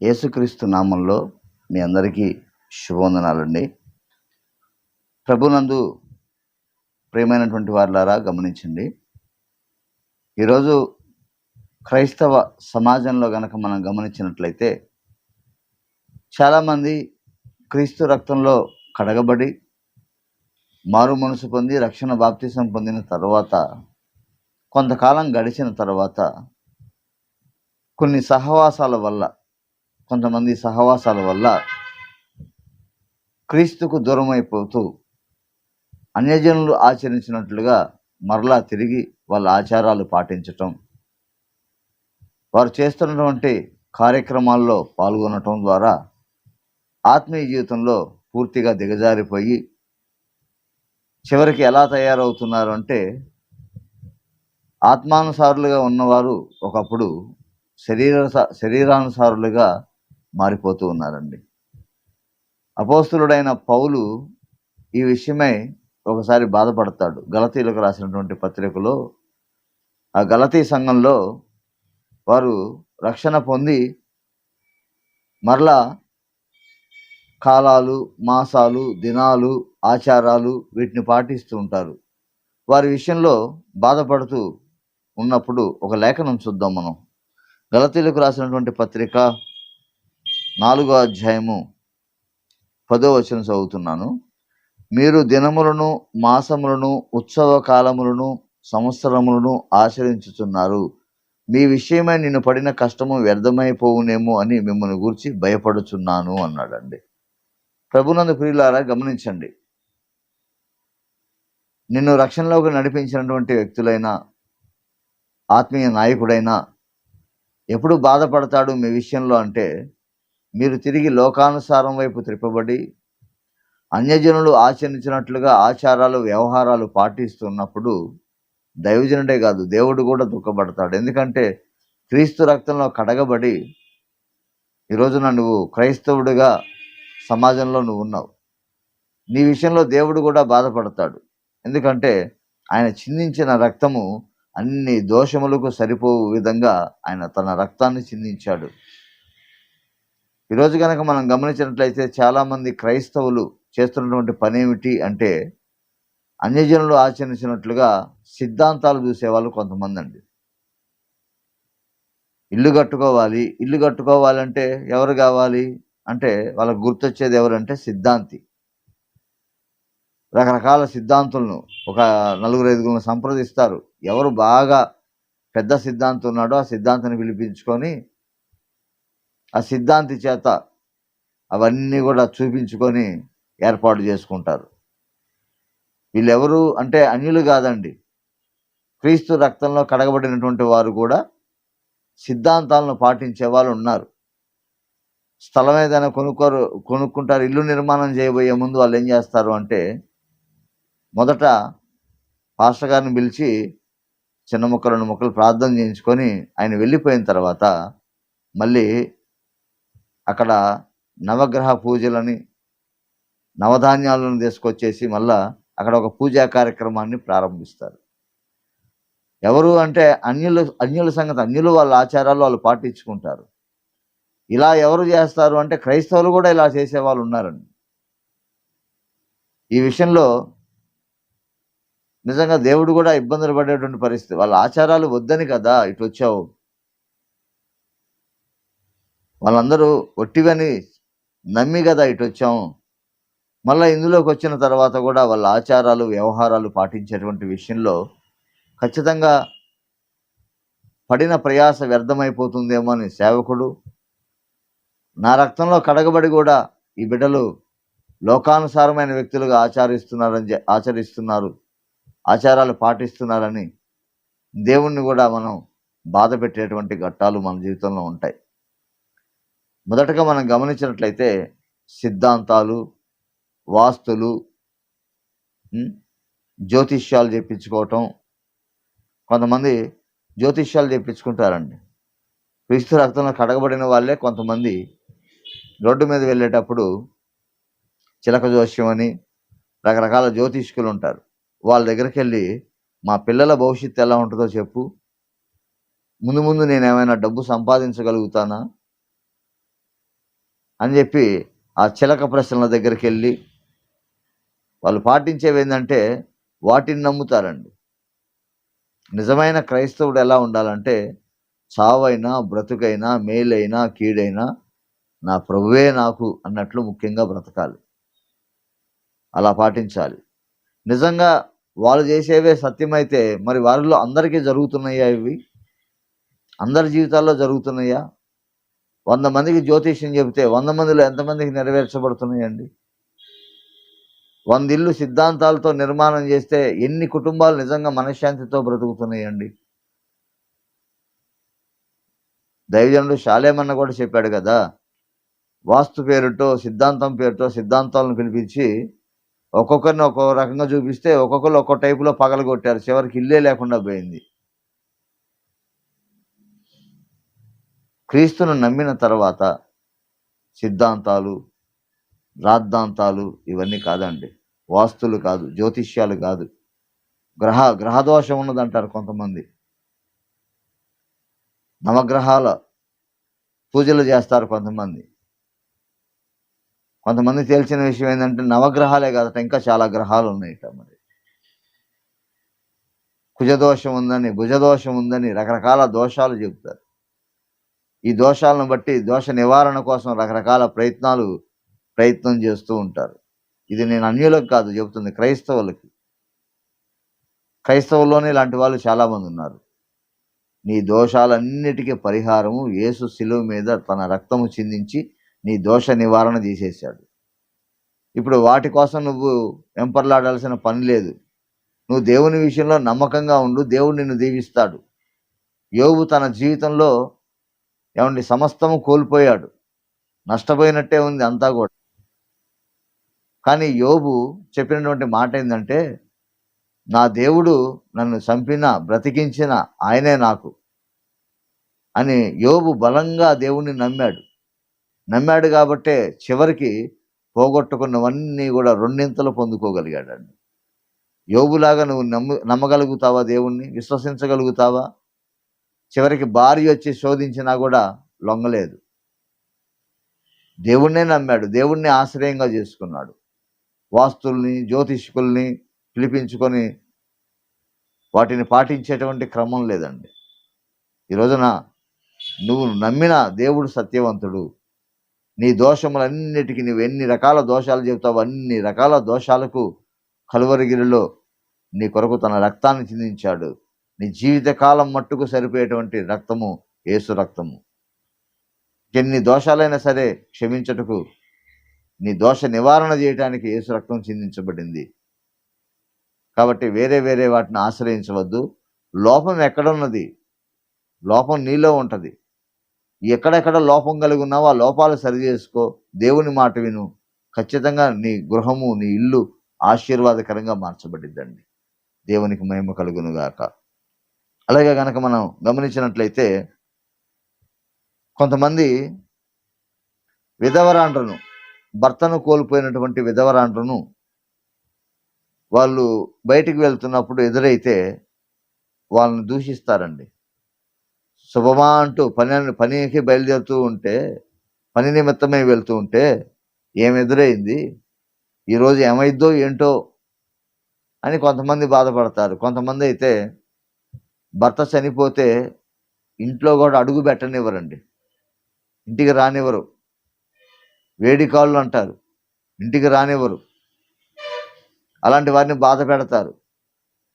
యేసుక్రీస్తు నామంలో మీ అందరికీ శుభవందనాలండి. ప్రభునందు ప్రేమైనటువంటి వారులారా గమనించండి. ఈరోజు క్రైస్తవ సమాజంలో గనక మనం గమనించినట్లయితే చాలామంది క్రీస్తు రక్తంలో కడగబడి మారు మనసు పొంది రక్షణ బాప్తిసం పొందిన తర్వాత కొంతకాలం గడిచిన తర్వాత కొన్ని సహవాసాల వల్ల కొంతమంది సహవాసాల వల్ల క్రీస్తుకు దూరమైపోతూ అన్యజనులు ఆచరించినట్లుగా మరలా తిరిగి వాళ్ళ ఆచారాలు పాటించటం వారు చేస్తున్నటువంటి కార్యక్రమాల్లో పాల్గొనటం ద్వారా ఆత్మీయ జీవితంలో పూర్తిగా దిగజారిపోయి చివరికి ఎలా తయారవుతున్నారు అంటే ఆత్మానుసారులుగా ఉన్నవారు ఒకప్పుడు శరీర శరీరానుసారులుగా మారిపోతూ ఉన్నారండి. అపోస్తులుడైన పౌలు ఈ విషయమై ఒకసారి బాధపడతాడు. గలతీలకు రాసినటువంటి పత్రికలో ఆ గలతీ సంఘంలో వారు రక్షణ పొంది మరలా కాలాలు మాసాలు దినాలు ఆచారాలు వీటిని పాటిస్తూ ఉంటారు. వారి విషయంలో బాధపడుతూ ఉన్నప్పుడు ఒక లేఖనం చూద్దాం మనం. గలతీలకు రాసినటువంటి పత్రిక నాలుగో అధ్యాయము పదో వచనం చదువుతున్నాను. మీరు దినములను మాసములను ఉత్సవ కాలములను సంవత్సరములను ఆచరించుతున్నారు మీ విషయమై నిన్ను పడిన కష్టము వ్యర్థమైపోవునేమో అని మిమ్మల్ని గురించి భయపడుచున్నాను అన్నాడండి. ప్రభునందు ప్రియులారా గమనించండి. నిన్ను రక్షణలోకి నడిపించినటువంటి వ్యక్తులైన ఆత్మీయ నాయకుడైనా ఎప్పుడు బాధపడతాడు మీ విషయంలో అంటే మీరు తిరిగి లోకానుసారం వైపు త్రిప్పబడి అన్యజనులు ఆచరించినట్లుగా ఆచారాలు వ్యవహారాలు పాటిస్తున్నప్పుడు దైవజనుడే కాదు దేవుడు కూడా దుఃఖపడతాడు. ఎందుకంటే క్రీస్తు రక్తంలో కడగబడి ఈరోజున నువ్వు క్రైస్తవుడిగా సమాజంలో నువ్వు ఉన్నావు. నీ విషయంలో దేవుడు కూడా బాధపడతాడు. ఎందుకంటే ఆయన చిందించిన రక్తము అన్ని దోషములకు సరిపోవు విధంగా ఆయన తన రక్తాన్ని చిందించాడు. ఈరోజు కనుక మనం గమనించినట్లయితే చాలామంది క్రైస్తవులు చేస్తున్నటువంటి పని ఏమిటి అంటే అన్యజనులు ఆచరించినట్లుగా సిద్ధాంతాలు చూసేవాళ్ళు కొంతమంది అండి ఇల్లు కట్టుకోవాలి ఇల్లు కట్టుకోవాలంటే ఎవరు కావాలి అంటే వాళ్ళకు గుర్తొచ్చేది ఎవరంటే సిద్ధాంతి. రకరకాల సిద్ధాంతులను ఒక నలుగురు ఐదుగురు సంప్రదిస్తారు. ఎవరు బాగా పెద్ద సిద్ధాంతం ఉన్నాడో ఆ సిద్ధాంతాన్ని పిలిపించుకొని ఆ సిద్ధాంతి చేత అవన్నీ కూడా చూపించుకొని ఏర్పాటు చేసుకుంటారు. వీళ్ళెవరు అంటే అన్యులు కాదండి. క్రీస్తు రక్తంలో కడగబడినటువంటి వారు కూడా సిద్ధాంతాలను పాటించే వాళ్ళు ఉన్నారు. స్థలం ఏదైనా కొనుక్కోరు కొనుక్కుంటారు ఇల్లు నిర్మాణం చేయబోయే ముందు వాళ్ళు ఏం చేస్తారు అంటే మొదట పాస్టర్ గారిని పిలిచి చిన్న మొక్కలు రెండు ముక్కలు ప్రార్థన చేయించుకొని ఆయన వెళ్ళిపోయిన తర్వాత మళ్ళీ అక్కడ నవగ్రహ పూజలని నవధాన్యాలను తీసుకొచ్చేసి మళ్ళా అక్కడ ఒక పూజా కార్యక్రమాన్ని ప్రారంభిస్తారు. ఎవరు అంటే అన్యుల అన్యుల సంగతి అన్యులు వాళ్ళ ఆచారాలు వాళ్ళు పాటించుకుంటారు. ఇలా ఎవరు చేస్తారు అంటే క్రైస్తవులు కూడా ఇలా చేసే వాళ్ళు ఉన్నారండి. ఈ విషయంలో నిజంగా దేవుడు కూడా ఇబ్బందులు పడేటువంటి పరిస్థితి. వాళ్ళ ఆచారాలు వద్దని కదా ఇటు వచ్చావు. వాళ్ళందరూ ఒట్టివని నమ్మి కదా ఇటు వచ్చాము మళ్ళీ ఇందులోకి వచ్చిన తర్వాత కూడా వాళ్ళ ఆచారాలు వ్యవహారాలు పాటించేటువంటి విషయంలో ఖచ్చితంగా పడిన ప్రయాస వ్యర్థమైపోతుందేమో అని సేవకుడు నా రక్తంలో కడగబడి కూడా ఈ బిడ్డలు లోకానుసారమైన వ్యక్తులుగా ఆచరిస్తున్నారని ఆచరిస్తున్నారు ఆచారాలు పాటిస్తున్నారని దేవుణ్ణి కూడా మనం బాధ పెట్టేటువంటి ఘట్టాలు మన జీవితంలో ఉంటాయి. మొదటగా మనం గమనించినట్లయితే సిద్ధాంతాలు వాస్తులు జ్యోతిష్యాలు చెప్పించుకోవటం. కొంతమంది జ్యోతిష్యాలు చెప్పించుకుంటారండి. క్రీస్తు రక్తంలో కడగబడిన వాళ్ళే కొంతమంది. రోడ్డు మీద వెళ్ళేటప్పుడు చిలక జోస్యం అని రకరకాల జ్యోతిష్కులు ఉంటారు. వాళ్ళ దగ్గరికి వెళ్ళి మా పిల్లల భవిష్యత్తు ఎలా ఉంటుందో చెప్పు. ముందు ముందు నేను ఏమైనా డబ్బు సంపాదించగలుగుతానా? అని చెప్పి ఆ చిలక ప్రశ్నల దగ్గరికి వెళ్ళి వాళ్ళు పాటించేవి ఏంటంటే వాటిని నమ్ముతారండి. నిజమైన క్రైస్తవుడు ఎలా ఉండాలంటే చావైనా బ్రతుకైనా మేలైనా కీడైనా నా ప్రభువే నాకు అన్నట్లు ముఖ్యంగా బ్రతకాలి. అలా పాటించాలి. నిజంగా వాళ్ళు చేసేవే సత్యమైతే మరి వారిలో అందరికీ జరుగుతున్నాయా ఇవి? అందరి జీవితాల్లో జరుగుతున్నాయా? వంద మందికి జ్యోతిష్యం చెబితే వంద మందిలో ఎంతమందికి నెరవేర్చబడుతున్నాయండి? వంద ఇల్లు సిద్ధాంతాలతో నిర్మాణం చేస్తే ఎన్ని కుటుంబాలు నిజంగా మనశ్శాంతితో బ్రతుకుతున్నాయండి? దైవజనుడు శాలేమన్న కూడా చెప్పాడు కదా వాస్తు పేరుతో సిద్ధాంతం పేరుతో సిద్ధాంతాలను పిలిపించి ఒక్కొక్కరిని ఒక్కొక్క రకంగా చూపిస్తే ఒక్కొక్కరు ఒక్కో టైపులో పగలగొట్టారు. చివరికి ఇల్లే లేకుండా పోయింది. క్రీస్తును నమ్మిన తర్వాత సిద్ధాంతాలు రాద్ధాంతాలు ఇవన్నీ కాదండి. వాస్తులు కాదు జ్యోతిష్యాలు కాదు. గ్రహ గ్రహదోషం ఉన్నదంటారు కొంతమంది. నవగ్రహాల పూజలు చేస్తారు కొంతమంది. కొంతమంది తెలిసిన విషయం ఏంటంటే నవగ్రహాలే కాదట ఇంకా చాలా గ్రహాలు ఉన్నాయిట మరి. కుజదోషం ఉందని భుజదోషం ఉందని రకరకాల దోషాలు చెబుతారు. ఈ దోషాలను బట్టి దోష నివారణ కోసం రకరకాల ప్రయత్నాలు ప్రయత్నం చేస్తూ ఉంటారు. ఇది నేను అన్యులకు కాదు చెబుతుంది క్రైస్తవులకి. క్రైస్తవుల్లోనే ఇలాంటి వాళ్ళు చాలామంది ఉన్నారు. నీ దోషాలన్నిటికీ పరిహారము యేసు శిలువ మీద తన రక్తము చిందించి నీ దోష నివారణ తీసేశాడు. ఇప్పుడు వాటి కోసం నువ్వు వెంపర్లాడాల్సిన పని లేదు. నువ్వు దేవుని విషయంలో నమ్మకంగా ఉండు దేవుడు నిన్ను దీవిస్తాడు. యోగు తన జీవితంలో ఏమండి సమస్తము కోల్పోయాడు. నష్టపోయినట్టే ఉంది అంతా కూడా. కానీ యోబు చెప్పినటువంటి మాట ఏంటంటే నా దేవుడు నన్ను చంపిన బ్రతికించిన ఆయనే నాకు అని యోబు బలంగా దేవుణ్ణి నమ్మాడు. నమ్మాడు కాబట్టే చివరికి పోగొట్టుకున్నవన్నీ కూడా రెండింతలు పొందుకోగలిగాడండి. యోగులాగా నువ్వు నమ్ము నమ్మగలుగుతావా దేవుణ్ణి? విశ్వసించగలుగుతావా? చివరికి భార్య వచ్చి శోధించినా కూడా లొంగలేదు. దేవుణ్ణే నమ్మాడు. దేవుణ్ణి ఆశ్రయంగా చేసుకున్నాడు. వాస్తుల్ని జ్యోతిష్కుల్ని పిలిపించుకొని వాటిని పాటించేటువంటి క్రమం లేదండి. ఈ రోజున నువ్వు నమ్మిన దేవుడు సత్యవంతుడు. నీ దోషములన్నిటికీ నువ్వు ఎన్ని రకాల దోషాలు చెబుతావు అన్ని రకాల దోషాలకు కలువరిగిరిలో నీ కొరకు తన రక్తాన్ని చిందించాడు. నీ జీవితకాలం మట్టుకు సరిపోయేటువంటి రక్తము ఏసు రక్తము. ఎన్ని దోషాలైనా సరే క్షమించటకు నీ దోష నివారణ చేయడానికి ఏసు రక్తం చిందించబడింది. కాబట్టి వేరే వేరే వాటిని ఆశ్రయించవద్దు. లోపం ఎక్కడున్నది? లోపం నీలో ఉంటుంది. ఎక్కడెక్కడ లోపం కలిగి ఉన్నావో ఆ లోపాలు సరి చేసుకో. దేవుని మాట విను. ఖచ్చితంగా నీ గృహము నీ ఇల్లు ఆశీర్వాదకరంగా మార్చబడిద్దండి. దేవునికి మహిమ కలుగునుగాక. అలాగే కనుక మనం గమనించినట్లయితే కొంతమంది విధవరాండ్రను భర్తను కోల్పోయినటువంటి విధవరాండ్రను వాళ్ళు బయటికి వెళ్తున్నప్పుడు ఎదురైతే వాళ్ళని దూషిస్తారండి. శుభమా అంటూ పని పనికి బయలుదేరుతూ ఉంటే పని నిమిత్తమే వెళ్తూ ఉంటే ఏం ఎదురైంది? ఈరోజు ఏమైద్దో ఏంటో అని కొంతమంది బాధపడతారు. కొంతమంది అయితే భర్త చనిపోతే ఇంట్లో కూడా అడుగు పెట్టనివ్వరండి. ఇంటికి రానివ్వరు. వేడి కాళ్ళు అంటారు. ఇంటికి రానివ్వరు. అలాంటి వారిని బాధ పెడతారు.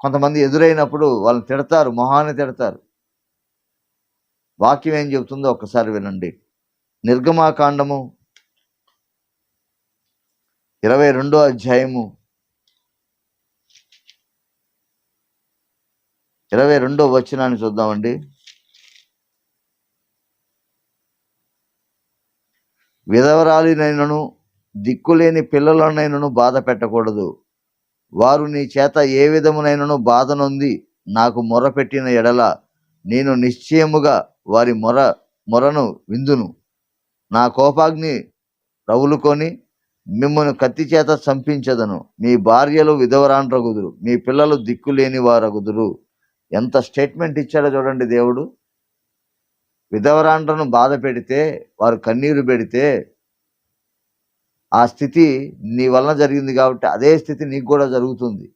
కొంతమంది ఎదురైనప్పుడు వాళ్ళని తిడతారు మొహాన్ని తిడతారు. వాక్యం ఏం చెబుతుందో ఒక్కసారి వినండి. నిర్గమాకాండము ఇరవై రెండో అధ్యాయము ఇరవై రెండో వచనాన్ని చూద్దామండి. విధవరాలినైనను దిక్కులేని పిల్లలనైనను బాధ పెట్టకూడదు. వారు నీ చేత ఏ విధమునైనను బాధనుంది నాకు నాకు మొరపెట్టిన ఎడల నేను నిశ్చయముగా వారి మొర మొరను విందును. నా కోపాగ్ని రవులుకొని మిమ్మల్ని కత్తి చేత చంపించదను. మీ భార్యలు విధవరాండ్రగుదురు. మీ పిల్లలు దిక్కులేని వారగుదురు. ఎంత స్టేట్మెంట్ ఇచ్చాడో చూడండి దేవుడు. విధవరాండ్రను బాధ పెడితే వారు కన్నీరు పెడితే ఆ స్థితి నీ వలన జరిగింది కాబట్టి అదే స్థితి నీకు కూడా జరుగుతుంది.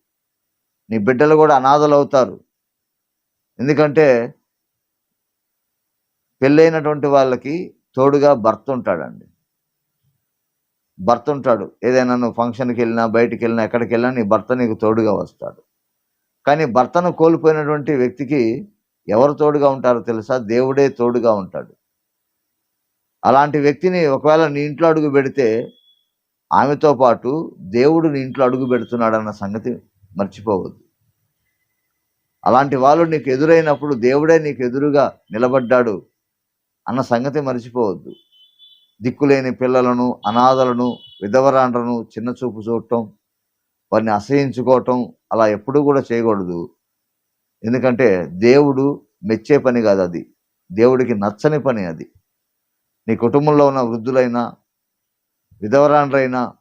నీ బిడ్డలు కూడా అనాథలు అవుతారు ఎందుకంటే పెళ్ళైనటువంటి వాళ్ళకి తోడుగా భర్త ఉంటాడండి. భర్త ఉంటాడు. ఏదైనా నువ్వు ఫంక్షన్కి వెళ్ళినా బయటికి వెళ్ళినా ఎక్కడికి వెళ్ళినా నీ భర్త నీకు తోడుగా వస్తాడు. కానీ భర్తను కోల్పోయినటువంటి వ్యక్తికి ఎవరు తోడుగా ఉంటారో తెలుసా? దేవుడే తోడుగా ఉంటాడు. అలాంటి వ్యక్తిని ఒకవేళ నీ ఇంట్లో అడుగు పెడితే ఆమెతో పాటు దేవుడు నీ ఇంట్లో అడుగు పెడుతున్నాడు అన్న సంగతి మర్చిపోవద్దు. అలాంటి వాళ్ళు నీకు ఎదురైనప్పుడు దేవుడే నీకు ఎదురుగా నిలబడ్డాడు అన్న సంగతి మర్చిపోవద్దు. దిక్కులేని పిల్లలను అనాథలను విధవరాండ్రను చిన్న చూపు చూడటం వారిని అసహించుకోవటం అలా ఎప్పుడూ కూడా చేయకూడదు. ఎందుకంటే దేవుడు మెచ్చే పని కాదు అది. దేవుడికి నచ్చని పని అది. నీ కుటుంబంలో ఉన్న వృద్ధులైనా విధవరాండ్రైనా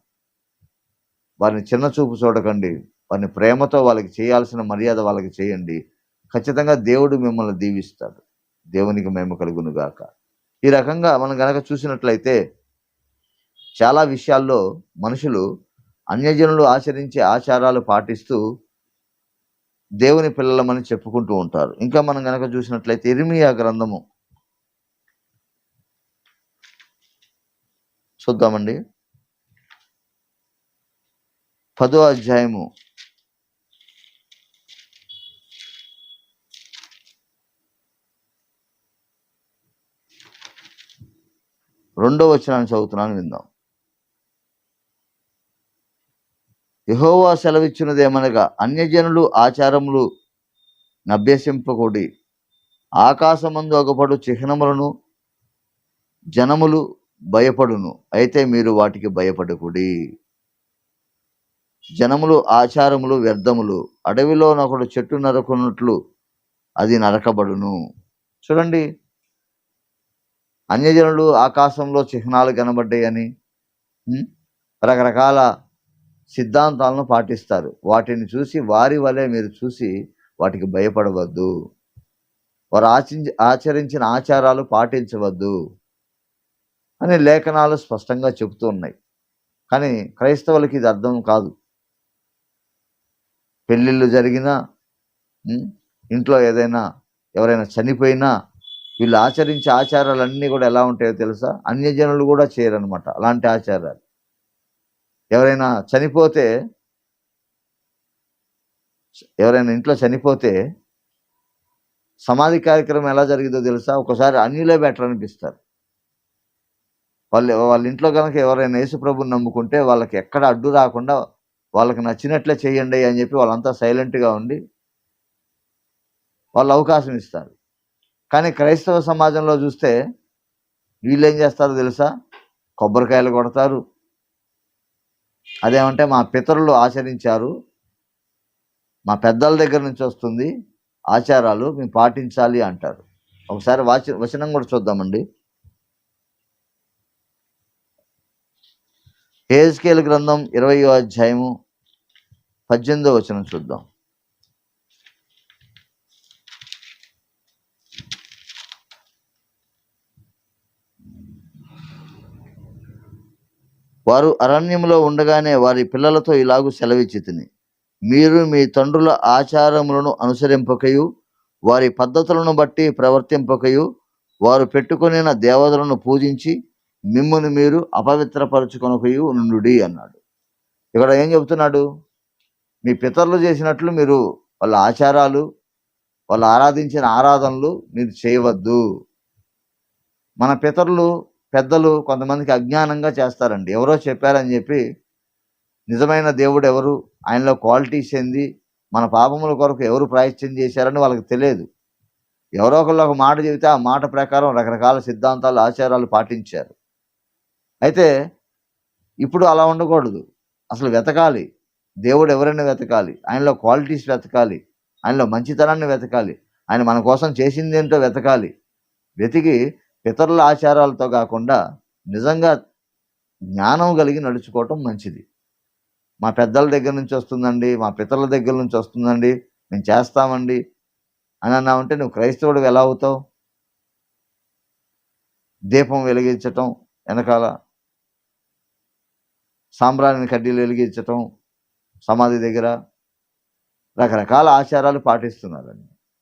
వారిని చిన్న చూపు చూడకండి. వారిని ప్రేమతో వాళ్ళకి చేయాల్సిన మర్యాద వాళ్ళకి చేయండి. ఖచ్చితంగా దేవుడు మిమ్మల్ని దీవిస్తాడు. దేవునికి మేము కలుగును గాక. ఈ రకంగా మనం గనక చూసినట్లయితే చాలా విషయాల్లో మనుషులు అన్యజనులు ఆచరించే ఆచారాలు పాటిస్తూ దేవుని పిల్లలమని చెప్పుకుంటూ ఉంటారు. ఇంకా మనం కనుక చూసినట్లయితే ఇర్మియా గ్రంథము. చూద్దామండి. పదో అధ్యాయము. రెండో వచనాన్ని చదువుతున్నాను విందాం. యహోవా సెలవిచ్చినదేమనగా అన్యజనులు ఆచారములు నభ్యసింపకూడి ఆకాశమందు ఒకపడు చిహ్నములను జనములు భయపడును. అయితే మీరు వాటికి భయపడకూడి. జనములు ఆచారములు వ్యర్థములు అడవిలో చెట్టు నరకున్నట్లు అది నరకబడును. చూడండి అన్యజనులు ఆకాశంలో చిహ్నాలు కనబడ్డాయని రకరకాల సిద్ధాంతాలను పాటిస్తారు. వాటిని చూసి వారి వలె మీరు చూసి వాటికి భయపడవద్దు. వారు ఆచించి ఆచరించిన ఆచారాలు పాటించవద్దు అని లేఖనాలు స్పష్టంగా చెబుతూ ఉన్నాయి. కానీ క్రైస్తవులకి ఇది అర్థం కాదు. పెళ్ళిళ్ళు జరిగినా ఇంట్లో ఏదైనా ఎవరైనా చనిపోయినా వీళ్ళు ఆచరించే ఆచారాలన్నీ కూడా ఎలా ఉంటాయో తెలుసా? అన్యజనులు కూడా చేయరనమాట అలాంటి ఆచారాలు. ఎవరైనా చనిపోతే ఎవరైనా ఇంట్లో చనిపోతే సమాధి కార్యక్రమం ఎలా జరిగిందో తెలుసా? ఒకసారి అన్యులే బెటర్ అనిపిస్తారు. వాళ్ళు వాళ్ళ ఇంట్లో కనుక ఎవరైనా యేసుప్రభుని నమ్ముకుంటే వాళ్ళకి ఎక్కడ అడ్డు రాకుండా వాళ్ళకి నచ్చినట్లే చేయండి అని చెప్పి వాళ్ళంతా సైలెంట్గా ఉండి వాళ్ళు అవకాశం ఇస్తారు. కానీ క్రైస్తవ సమాజంలో చూస్తే వీళ్ళు ఏం చేస్తారో తెలుసా? కొబ్బరికాయలు కొడతారు. అదేమంటే మా పితరులు ఆచరించారు. మా పెద్దల దగ్గర నుంచి వస్తుంది ఆచారాలు మేము పాటించాలి అంటారు. ఒకసారి వాచ వచనం కూడా చూద్దామండి. హేజ్కేల్ గ్రంథం ఇరవయో అధ్యాయము పద్దెనిమిదో వచనం చూద్దాం. వారు అరణ్యంలో ఉండగానే వారి పిల్లలతో ఇలాగు సెలవిచ్చితిని. మీరు మీ తండ్రుల ఆచారములను అనుసరింపకయు వారి పద్ధతులను బట్టి ప్రవర్తింపకయు వారు పెట్టుకొనిన దేవతలను పూజించి మిమ్మల్ని మీరు అపవిత్రపరచుకొనకయు నుండుడి అన్నాడు. ఇక్కడ ఏం చెబుతున్నాడు? మీ పితరులు చేసినట్లు మీరు వాళ్ళ ఆచారాలు వాళ్ళు ఆరాధించిన ఆరాధనలు మీరు చేయవద్దు. మన పితరులు పెద్దలు కొంతమందికి అజ్ఞానంగా చేస్తారండి. ఎవరో చెప్పారని చెప్పి నిజమైన దేవుడు ఎవరు? ఆయనలో క్వాలిటీస్ ఏంది మన పాపముల కొరకు ఎవరు ప్రాయశ్చం చేశారని వాళ్ళకి తెలియదు. ఎవరో ఒకళ్ళు ఒక మాట చెబితే ఆ మాట ప్రకారం రకరకాల సిద్ధాంతాలు ఆచారాలు పాటించారు. అయితే ఇప్పుడు అలా ఉండకూడదు. అసలు వెతకాలి. దేవుడు ఎవరైనా వెతకాలి. ఆయనలో క్వాలిటీస్ వెతకాలి. ఆయనలో మంచితనాన్ని వెతకాలి. ఆయన మన కోసం చేసింది ఏంటో వెతకాలి. వెతికి ఇతరుల ఆచారాలతో కాకుండా నిజంగా జ్ఞానం కలిగి నడుచుకోవటం మంచిది. మా పెద్దల దగ్గర నుంచి వస్తుందండి మా పితరుల దగ్గర నుంచి వస్తుందండి మేము చేస్తామండి అని అన్నామంటే నువ్వు క్రైస్తవుడు ఎలా అవుతావు? దీపం వెలిగించటం వెనకాల సాంబ్రాణిని కడ్డీలు వెలిగించటం సమాధి దగ్గర రకరకాల ఆచారాలు పాటిస్తున్నారండి.